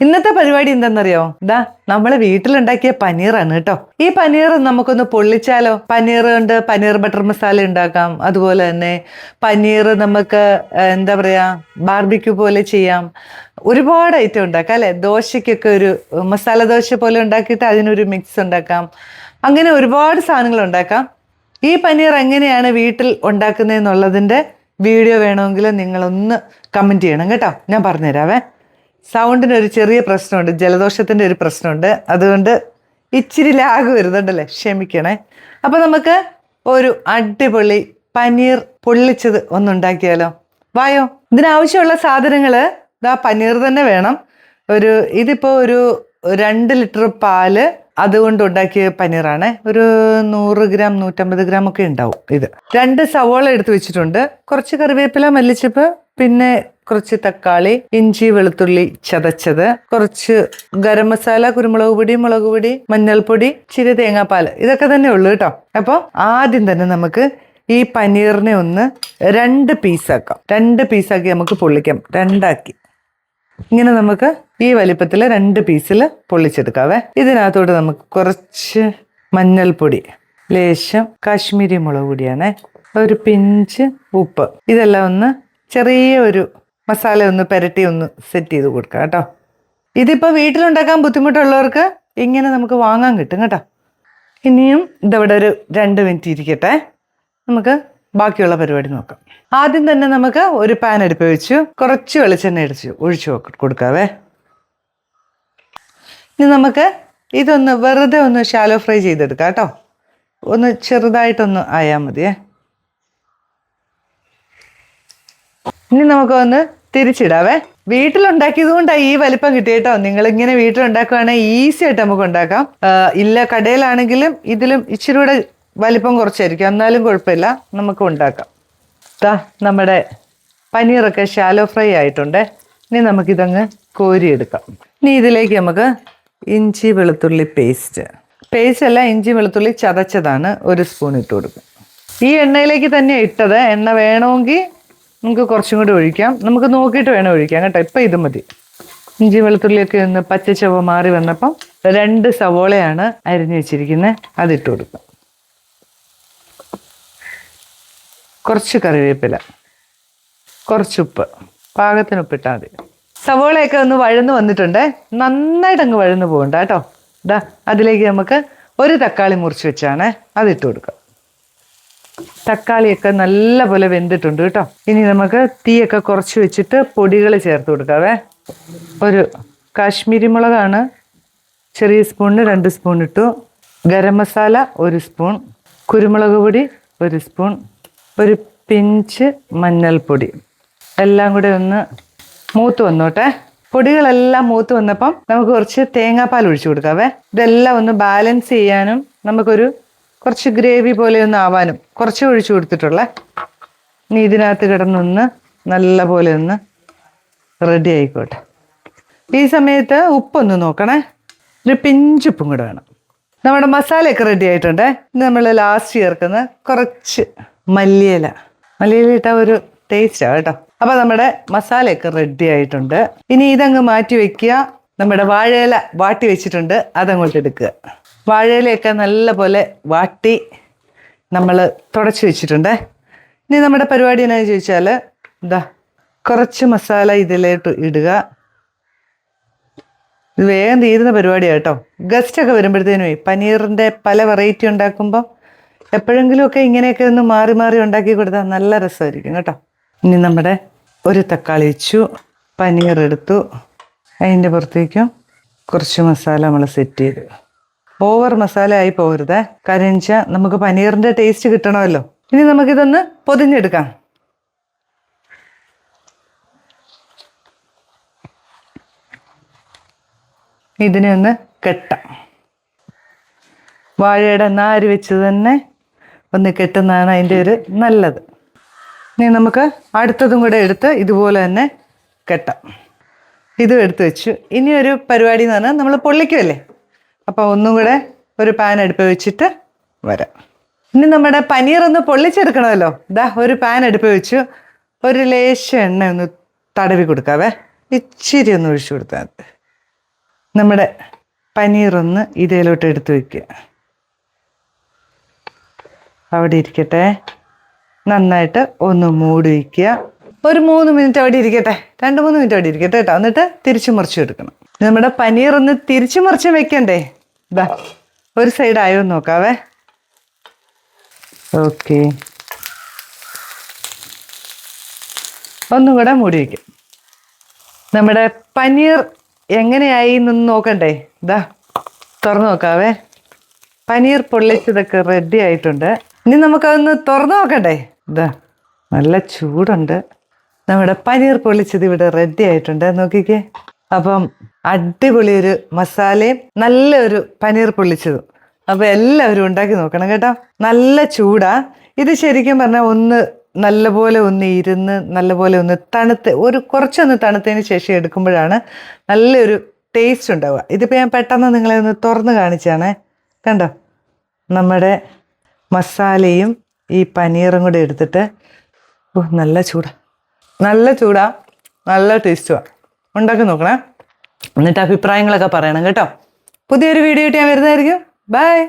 ഇന്നത്തെ പരിപാടി എന്തെന്നറിയോ? ദാ നമ്മൾ വീട്ടിലുണ്ടാക്കിയ പനീറാണ് കേട്ടോ. ഈ പനീർ നമുക്കൊന്ന് പൊള്ളിച്ചാലോ? പനീർ കൊണ്ട് പനീർ ബട്ടർ മസാല ഉണ്ടാക്കാം. അതുപോലെ തന്നെ പനീർ നമുക്ക് എന്താ പറയാ ബാർബിക്യൂ പോലെ ചെയ്യാം. ഒരുപാട് ഐറ്റം ഉണ്ടാക്കാം അല്ലെ? ദോശയ്ക്കൊക്കെ ഒരു മസാല ദോശ പോലെ ഉണ്ടാക്കിയിട്ട് അതിനൊരു മിക്സ് ഉണ്ടാക്കാം. അങ്ങനെ ഒരുപാട് സാധനങ്ങൾ ഉണ്ടാക്കാം. ഈ പനീർ എങ്ങനെയാണ് വീട്ടിൽ ഉണ്ടാക്കുന്നതെന്നുള്ളതിന്റെ വീഡിയോ വേണമെങ്കിൽ നിങ്ങളൊന്ന് കമന്റ് ചെയ്യണം കേട്ടോ. ഞാൻ പറഞ്ഞുതരാവേ. സൗണ്ടിന് ഒരു ചെറിയ പ്രശ്നമുണ്ട് ജലദോഷത്തിന്റെ ഒരു പ്രശ്നമുണ്ട്. അതുകൊണ്ട് ഇച്ചിരി ലാഗ് വരുന്നുണ്ടല്ലേ? ക്ഷമിക്കണേ. അപ്പോൾ നമുക്ക് ഒരു അടിപൊളി പനീർ പൊള്ളിച്ചത് ഒന്നുണ്ടാക്കിയാലോ വായോ ഇതിനാവശ്യമുള്ള സാധനങ്ങൾ ഇതാ പനീർ തന്നെ വേണം. ഒരു ഇതിപ്പോൾ ഒരു രണ്ട് ലിറ്റർ പാൽ അതുകൊണ്ട് ഉണ്ടാക്കിയ പനീറാണ്. ഒരു നൂറ് ഗ്രാം നൂറ്റമ്പത് ഗ്രാം ഒക്കെ ഉണ്ടാവും ഇത്. രണ്ട് സവോള എടുത്ത് വെച്ചിട്ടുണ്ട്. കുറച്ച് കറിവേപ്പില മല്ലിച്ചപ്പ് പിന്നെ കുറച്ച് തക്കാളി ഇഞ്ചി വെളുത്തുള്ളി ചതച്ചത്. കുറച്ച് ഗരം മസാല കുരുമുളക് പൊടി മുളക് പൊടി മഞ്ഞൾപ്പൊടി ചിരി തേങ്ങാപ്പാൽ. ഇതൊക്കെ തന്നെ ഉള്ളു കേട്ടോ. അപ്പോൾ ആദ്യം തന്നെ നമുക്ക് ഈ പനീറിനെ ഒന്ന് രണ്ട് പീസാക്കാം രണ്ട് പീസാക്കി നമുക്ക് പൊള്ളിക്കാം. രണ്ടാക്കി. ഇങ്ങനെ നമുക്ക് ഈ വലിപ്പത്തിൽ രണ്ട് പീസിൽ പൊള്ളിച്ചെടുക്കാവേ. ഇതിനകത്തോട്ട് നമുക്ക് കുറച്ച് മഞ്ഞൾപ്പൊടി ലേശം കാശ്മീരി മുളക് പൊടിയാണേ ഒരു പിഞ്ച് ഉപ്പ്. ഇതെല്ലാം ഒന്ന് ചെറിയ ഒരു മസാല ഒന്ന് പുരട്ടി ഒന്ന് സെറ്റ് ചെയ്ത് കൊടുക്കുക കേട്ടോ. ഇതിപ്പോൾ വീട്ടിലുണ്ടാക്കാൻ ബുദ്ധിമുട്ടുള്ളവർക്ക് ഇങ്ങനെ നമുക്ക് വാങ്ങാൻ കിട്ടും കേട്ടോ. ഇനിയും ഇതവിടെ ഒരു രണ്ട് മിനിറ്റ് ഇരിക്കട്ടെ. നമുക്ക് ബാക്കിയുള്ള പരിപാടി നോക്കാം. ആദ്യം തന്നെ നമുക്ക് ഒരു പാൻ അടുപ്പ് വെച്ചു കുറച്ച് വെളിച്ചെണ്ണ അടിച്ചു ഒഴിച്ചു കൊടുക്കാവേ. ഇനി നമുക്ക് ഇതൊന്ന് വെറുതെ ഒന്ന് ഷാലോ ഫ്രൈ ചെയ്തെടുക്കാം കേട്ടോ. ഒന്ന് ചെറുതായിട്ടൊന്ന് ആയാൽ മതിയേ. ഇനി നമുക്കൊന്ന് തിരിച്ചിടാവേ. വീട്ടിലുണ്ടാക്കിയത് കൊണ്ടാണ് ഈ വലിപ്പം കിട്ടിയിട്ടോ. നിങ്ങൾ ഇങ്ങനെ വീട്ടിലുണ്ടാക്കുകയാണെങ്കിൽ ഈസി ആയിട്ട് നമുക്ക് ഉണ്ടാക്കാം ഇല്ല കടയിലാണെങ്കിലും ഇതിലും ഇച്ചിരി കൂടെ വലിപ്പം കുറച്ചായിരിക്കും. എന്നാലും കുഴപ്പമില്ല നമുക്ക് ഉണ്ടാക്കാം. താ നമ്മുടെ പനീറൊക്കെ ഷാലോ ഫ്രൈ ആയിട്ടുണ്ട്. ഇനി നമുക്കിതങ്ങ് കോരിയെടുക്കാം. ഇനി ഇതിലേക്ക് നമുക്ക് ഇഞ്ചി വെളുത്തുള്ളി പേസ്റ്റ് പേസ്റ്റ് അല്ല ഇഞ്ചി വെളുത്തുള്ളി ചതച്ചതാണ്. ഒരു സ്പൂൺ ഇട്ട് കൊടുക്കും. ഈ എണ്ണയിലേക്ക് തന്നെ ഇട്ടത്. എണ്ണ വേണമെങ്കിൽ നമുക്ക് കുറച്ചും കൂടി ഒഴിക്കാം. നമുക്ക് നോക്കിയിട്ട് വേണം ഒഴിക്കാം കേട്ടോ. ഇപ്പം ഇത് മതി. ഇഞ്ചി വെളുത്തുള്ളിയൊക്കെ ഒന്ന് പച്ച ചുവ മാറി വന്നപ്പം രണ്ട് സവോളയാണ് അരിഞ്ഞു വെച്ചിരിക്കുന്നത് അതിട്ട് കൊടുക്കാം. കുറച്ച് കറിവേപ്പില. കുറച്ച് ഉപ്പ്. പാകത്തിന് ഉപ്പിട്ടാൽ മതി. സവോളയൊക്കെ ഒന്ന് വഴന്ന് വന്നിട്ടുണ്ട്. നന്നായിട്ട് അങ്ങ് വഴന്ന് പോകണ്ട കേട്ടോ. ഇതാ അതിലേക്ക് നമുക്ക് ഒരു തക്കാളി മുറിച്ച് വെച്ചാണ് അതിട്ട് കൊടുക്കാം. തക്കാളിയൊക്കെ നല്ലപോലെ വെന്തിട്ടുണ്ട് കേട്ടോ. ഇനി നമുക്ക് തീയൊക്കെ കുറച്ച് വെച്ചിട്ട് പൊടികൾ ചേർത്ത് കൊടുക്കാവേ. ഒരു കാശ്മീരി മുളകാണ്. ചെറിയ സ്പൂണിന് രണ്ട് സ്പൂൺ ഇട്ടു. ഗരം മസാല ഒരു സ്പൂൺ. കുരുമുളക് പൊടി ഒരു സ്പൂൺ. ഒരു പിഞ്ച് മഞ്ഞൾപ്പൊടി. എല്ലാം കൂടെ ഒന്ന് മൂത്ത് വന്നോട്ടെ. പൊടികളെല്ലാം മൂത്ത് വന്നപ്പം നമുക്ക് കുറച്ച് തേങ്ങാപ്പാൽ ഒഴിച്ചു കൊടുക്കാവേ. ഇതെല്ലാം ഒന്ന് ബാലൻസ് ചെയ്യാനും നമുക്കൊരു കുറച്ച് ഗ്രേവി പോലെ ഒന്ന് ആവാനും കുറച്ച് ഒഴിച്ചു കൊടുത്തിട്ടുള്ളേ ഇനി ഇതിനകത്ത് കിടന്നൊന്ന് നല്ല പോലെ ഒന്ന് റെഡി ആയിക്കോട്ടെ. ഈ സമയത്ത് ഉപ്പൊന്ന് നോക്കണേ. ഒരു പിഞ്ചുപ്പും കൂടെ വേണം. നമ്മുടെ മസാലയൊക്കെ റെഡി ആയിട്ടുണ്ട്. നമ്മൾ ലാസ്റ്റ് ചേർക്കുന്ന കുറച്ച് മല്ലിയില. മല്ലിയില ഇട്ടാൽ ഒരു ടേസ്റ്റാണ് കേട്ടോ. അപ്പോൾ നമ്മുടെ മസാലയൊക്കെ റെഡി ആയിട്ടുണ്ട്. ഇനി ഇതങ്ങ് മാറ്റി വെക്കുക. നമ്മുടെ വാഴയില വാട്ടി വെച്ചിട്ടുണ്ട് അതങ്ങോട്ട് എടുക്കുക. വാഴയിലയൊക്കെ നല്ല പോലെ വാട്ടി നമ്മൾ തുടച്ച് വെച്ചിട്ടുണ്ട്. ഇനി നമ്മുടെ പരിപാടി എന്നാന്ന് ചോദിച്ചാൽ എന്താ കുറച്ച് മസാല ഇതിലോട്ട് ഇടുക. ഇത് വേഗം തീരുന്ന പരിപാടിയാണ് കേട്ടോ. ഗസ്റ്റൊക്കെ വരുമ്പോഴത്തേനുമേ വരുമ്പോഴത്തേനും പനീറിന്റെ പല വെറൈറ്റി ഉണ്ടാക്കുമ്പോൾ എപ്പോഴെങ്കിലുമൊക്കെ ഇങ്ങനെയൊക്കെ ഒന്ന് മാറി മാറി ഉണ്ടാക്കി കൊടുത്താൽ നല്ല രസമായിരിക്കും കേട്ടോ. ഇനി നമ്മുടെ ഒരു തക്കാളി വെച്ചു പനീർ എടുത്തു. അതിന്റെ പുറത്തേക്കും കുറച്ച് മസാല നമ്മൾ സെറ്റ് ചെയ്ത്. ഓവർ മസാല ആയി പോകരുത് കാര്യം വെച്ചാൽ നമുക്ക് പനീറിന്റെ ടേസ്റ്റ് കിട്ടണമല്ലോ. ഇനി നമുക്കിതൊന്ന് പൊതിഞ്ഞെടുക്കാം. ഇതിനെ ഒന്ന് കെട്ടാം. വാഴയുടെ നാര് വെച്ച് തന്നെ ഒന്ന് കെട്ടുന്നതാണ് അതിന്റെ ഒരു നല്ലത്. ഇനി നമുക്ക് അടുത്തതും കൂടെ എടുത്ത് ഇതുപോലെ തന്നെ കെട്ടാം. ഇതും എടുത്ത് വെച്ചു. ഇനി ഒരു പരിപാടി എന്ന് പറഞ്ഞാൽ നമ്മൾ പൊള്ളിക്കുമല്ലേ അപ്പോൾ ഒന്നും കൂടെ ഒരു പാൻ അടുപ്പ് വെച്ചിട്ട് വരാം. ഇനി നമ്മുടെ പനീർ ഒന്ന് പൊള്ളിച്ചെടുക്കണമല്ലോ. ദാ ഒരു പാൻ അടുപ്പ് വെച്ചു. ഒരു ലേശം എണ്ണ ഒന്ന് തടവി കൊടുക്കാവേ. ഇച്ചിരി ഒന്ന് ഒഴിച്ചു കൊടുത്താൽ മതി. നമ്മുടെ പനീറൊന്ന് ഇതേലോട്ട് എടുത്തു വയ്ക്കുക അവിടെ ഇരിക്കട്ടെ. നന്നായിട്ട് ഒന്ന് മൂടി വയ്ക്കുക ഒരു മൂന്ന് മിനിറ്റ് അവിടെ ഇരിക്കട്ടെ. രണ്ട് മൂന്ന് മിനിറ്റ് അവിടെ ഇരിക്കട്ടെ കേട്ടോ. എന്നിട്ട് തിരിച്ചു മറിച്ചു എടുക്കണം. നമ്മുടെ പനീർ ഒന്ന് തിരിച്ചു മറിച്ച് വെക്കണ്ടേ? ഇതാ ഒരു സൈഡ് ആയോ നോക്കാവേ. ഓക്കെ ഒന്നും കൂടെ മൂടി വയ്ക്കും നമ്മുടെ പനീർ എങ്ങനെയായി എന്നൊന്ന് നോക്കണ്ടേ? ഇതാ തുറന്നു നോക്കാവേ. പനീർ പൊള്ളിച്ചതൊക്കെ റെഡി ആയിട്ടുണ്ട്. ഇനി നമുക്കതൊന്ന് തുറന്നു നോക്കണ്ടേ? ഇതാ നല്ല ചൂടുണ്ട്. നമ്മുടെ പനീർ പൊളിച്ചത് ഇവിടെ റെഡി ആയിട്ടുണ്ട്. നോക്കിക്കേ. അപ്പം അടിപൊളി ഒരു മസാലയും നല്ലൊരു പനീർ പൊള്ളിച്ചതും അപ്പം എല്ലാവരും ഉണ്ടാക്കി നോക്കണം കേട്ടോ. നല്ല ചൂടാ. ഇത് ശരിക്കും പറഞ്ഞാൽ ഒന്ന് നല്ലപോലെ ഒന്ന് ഇരുന്ന് നല്ലപോലെ ഒന്ന് തണുത്ത് ഒരു കുറച്ചൊന്ന് തണുത്തതിന് ശേഷം എടുക്കുമ്പോഴാണ് നല്ലൊരു ടേസ്റ്റ് ഉണ്ടാവുക. ഇതിപ്പോൾ ഞാൻ പെട്ടെന്ന് നിങ്ങളെ ഒന്ന് തുറന്ന് കാണിച്ചാണേ. കണ്ടോ? നമ്മുടെ മസാലയും ഈ പനീറും കൂടെ എടുത്തിട്ട്. ഓ നല്ല ചൂടാ. നല്ല ചൂടാ നല്ല ടേസ്റ്റുമാണ് ഉണ്ടാക്കി നോക്കണേ. എന്നിട്ട് അഭിപ്രായങ്ങളൊക്കെ പറയണം കേട്ടോ. പുതിയൊരു വീഡിയോ ആയിട്ട് ഞാൻ വരുന്നതായിരിക്കും. ബൈ